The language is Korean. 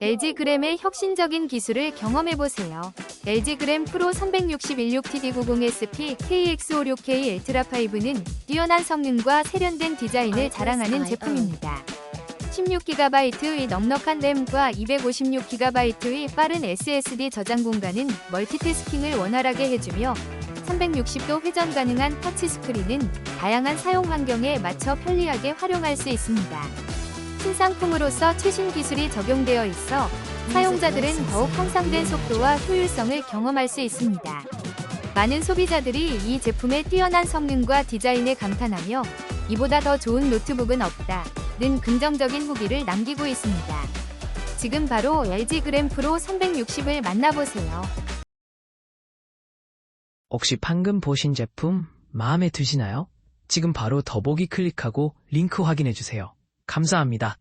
LG 그램의 혁신적인 기술을 경험해보세요. LG 그램 프로 361-6TD90SP KX56K 울트라5는 뛰어난 성능과 세련된 디자인을 자랑하는 제품입니다. 16GB의 넉넉한 램과 256GB의 빠른 SSD 저장 공간은 멀티태스킹을 원활하게 해주며 360도 회전 가능한 터치스크린은 다양한 사용 환경에 맞춰 편리하게 활용할 수 있습니다. 신상품으로서 최신 기술이 적용되어 있어 사용자들은 더욱 향상된 속도와 효율성을 경험할 수 있습니다. 많은 소비자들이 이 제품의 뛰어난 성능과 디자인에 감탄하며 이보다 더 좋은 노트북은 없다. 는 긍정적인 후기를 남기고 있습니다. 지금 바로 LG 그램 프로 360을 만나보세요. 혹시 방금 보신 제품 마음에 드시나요? 지금 바로 더보기 클릭하고 링크 확인해 주세요. 감사합니다.